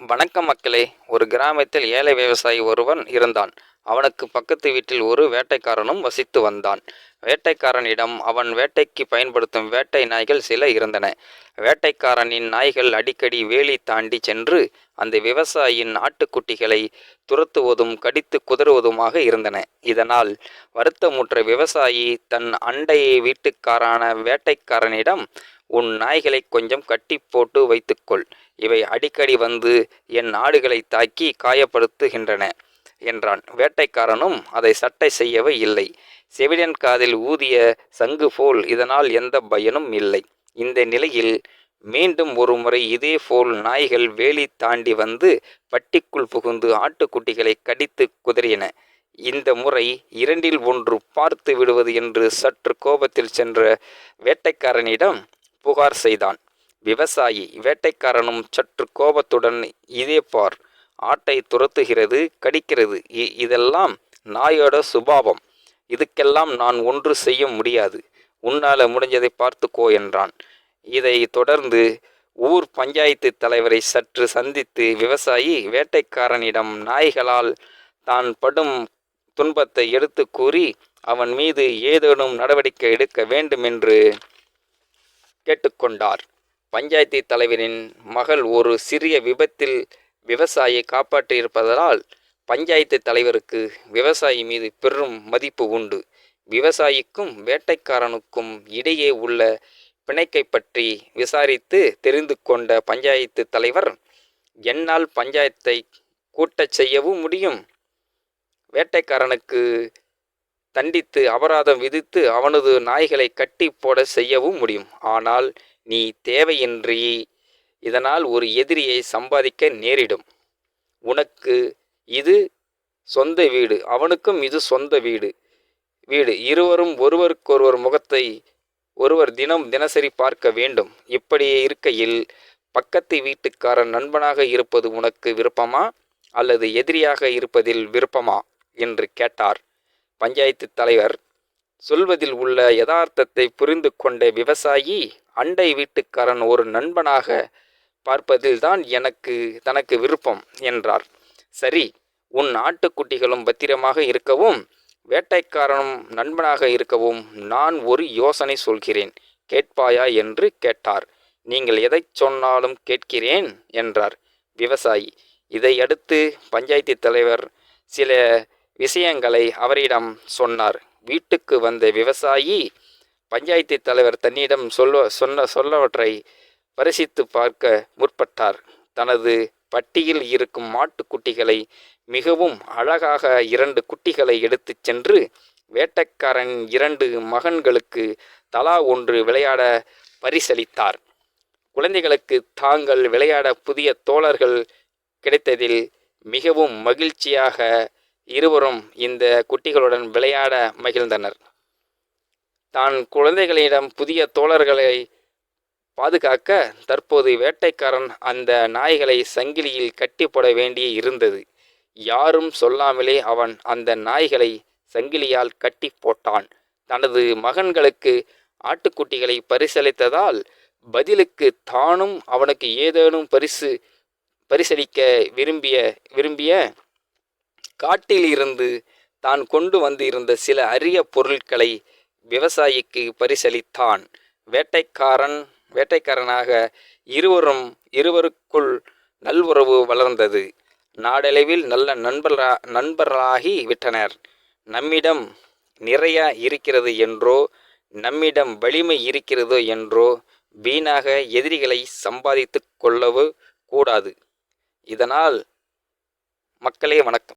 வணக்கம் மக்களே. ஒரு கிராமத்தில் ஏழை விவசாயி ஒருவன் இருந்தான். அவனுக்கு பக்கத்து வீட்டில் ஒரு வேட்டைக்காரனும் வசித்து வந்தான். வேட்டைக்காரனிடம் அவன் வேட்டைக்கு பயன்படுத்தும் வேட்டை நாய்கள் சில இருந்தன. வேட்டைக்காரனின் நாய்கள் அடிக்கடி வேலி தாண்டி சென்று அந்த விவசாயியின் ஆட்டுக்குட்டிகளை துரத்துவதும் கடித்து குதறுவதுமாக இருந்தன. இதனால் வருத்தமுற்ற விவசாயி தன் அண்டையை வீட்டுக்காரான வேட்டைக்காரனிடம் உன் நாய்களை கொஞ்சம் கட்டி போட்டு வைத்துக்கொள். இவை அடிக்கடி வந்து என் ஆடுகளை தாக்கி காயப்படுத்துகின்றன என்றான். வேட்டைக்காரனும் அதை சட்டை செய்யவே இல்லை. செவிடன் காதில் ஊதிய சங்கு போல் இதனால் எந்த பயனும் இல்லை. இந்த நிலையில் மீண்டும் ஒரு முறை இதே போல் நாய்கள் வேலி தாண்டி வந்து பட்டிக்குள் புகுந்து ஆட்டுக்குட்டிகளை கடித்து குதறின. இந்த முறை இரண்டில் ஒன்று பார்த்து விடுவது என்று சற்று கோபத்தில் சென்ற வேட்டைக்காரனிடம் புகார் செய்தான். விவசாயி வேட்டைக்காரனும் சற்று கோபத்துடன் இதே பார் ஆட்டை துரத்துகிறது கடிக்கிறது. இ- இதெல்லாம் நாயோட சுபாவம். இதுக்கெல்லாம் நான் ஒன்று செய்ய முடியாது. உன்னால முடிஞ்சதை பார்த்துக்கோ என்றான். இதை தொடர்ந்து ஊர் பஞ்சாயத்து தலைவரை சற்று சந்தித்து விவசாயி வேட்டைக்காரனிடம் நாய்களால் தான் படும் துன்பத்தை எடுத்து கூறி அவன் மீது ஏதேனும் நடவடிக்கை எடுக்க வேண்டுமென்று கேட்டுக்கொண்டார். பஞ்சாயத்து தலைவரின் மகள் ஒரு சிறிய விபத்தில் விவசாயியை காப்பாற்றியிருப்பதால் பஞ்சாயத்து தலைவருக்கு விவசாயி மீது பெரும் மதிப்பு உண்டு. விவசாயிக்கும் வேட்டைக்காரனுக்கும் இடையே உள்ள பிணைக்கை பற்றி விசாரித்து தெரிந்து கொண்ட பஞ்சாயத்து தலைவர் என்னால் பஞ்சாயத்தை கூட்டச் செய்யவும் முடியும். வேட்டைக்காரனுக்கு தண்டித்து அபராதம் விதித்து அவனது நாய்களை கட்டி போட செய்யவும் முடியும். ஆனால் நீ தேவையின்றி இதனால் ஒரு எதிரியை சம்பாதிக்க நேரிடும். உனக்கு இது சொந்த வீடு அவனுக்கும் இது சொந்த வீடு வீடு. இருவரும் ஒருவருக்கொருவர் முகத்தை ஒருவர் தினம் தினசரி பார்க்க வேண்டும். இப்படி இருக்கையில் பக்கத்து வீட்டுக்காரன் நண்பனாக இருப்பது உனக்கு விருப்பமா? அல்லது எதிரியாக இருப்பதில் விருப்பமா? என்று கேட்டார். பஞ்சாயத்து தலைவர் சொல்வதில் உள்ள யதார்த்தத்தை புரிந்து கொண்ட விவசாயி அண்டை வீட்டுக்காரன் ஒரு நண்பனாக பார்ப்பதில்தான் எனக்கு தனக்கு விருப்பம் என்றார். சரி உன் ஆட்டுக்குட்டிகளும் பத்திரமாக இருக்கவும் வேட்டைக்காரனும் நண்பனாக இருக்கவும் நான் ஒரு யோசனை சொல்கிறேன். கேட்பாயா என்று கேட்டார். நீங்கள் எதைச் சொன்னாலும் கேட்கிறேன் என்றார் விவசாயி. இதையடுத்து பஞ்சாயத்து தலைவர் சில விஷயங்களை அவரிடம் சொன்னார். வீட்டுக்கு வந்த விவசாயி பஞ்சாயத்து தலைவர் தன்னிடம் சொல்ல சொன்ன சொல்லவற்றை பரிசித்து பார்க்க முற்பட்டார். தனது பட்டியில் இருக்கும் மாட்டுக்குட்டிகளை மிகவும் அழகாக இரண்டு குட்டிகளை எடுத்துச் சென்று வேட்டைக்காரன் இரண்டு மகன்களுக்கு தலா ஒன்று விளையாட பரிசளித்தார். குழந்தைகளுக்கு தாங்கள் விளையாட புதிய தோழர்கள் கிடைத்ததில் மிகவும் மகிழ்ச்சியாக இருவரும் இந்த குட்டிகளுடன் விளையாட மகிழ்ந்தனர். தான் குழந்தைகளிடம் புதிய தோழர்களை பாதுகாக்க தற்போது வேட்டைக்காரன் அந்த நாய்களை சங்கிலியில் கட்டி போட வேண்டி இருந்தது. யாரும் சொல்லாமலே அவன் அந்த நாய்களை சங்கிலியால் கட்டி போட்டான். தனது மகன்களுக்கு ஆட்டுக்குட்டிகளை பரிசளித்ததால் பதிலுக்கு தானும் அவனுக்கு ஏதேனும் பரிசு பரிசளிக்க விரும்பிய விரும்பிய காட்டில் இருந்து தான் கொண்டு வந்திருந்த சில அரிய பொருட்களை விவசாயிக்கு பரிசளித்தான். வேட்டைக்காரன் வேட்டைக்காரனாக இருவரும் இருவருக்குள் நல்வுறவு வளர்ந்தது. நாடளவில் நல்ல நண்பரா நண்பர்களாகி விட்டனர். நம்மிடம் நிறைய இருக்கிறது என்றோ நம்மிடம் வலிமை இருக்கிறதோ என்றோ வீணாக எதிரிகளை சம்பாதித்து கொள்ளவோ கூடாது. இதனால் மக்களே வணக்கம்.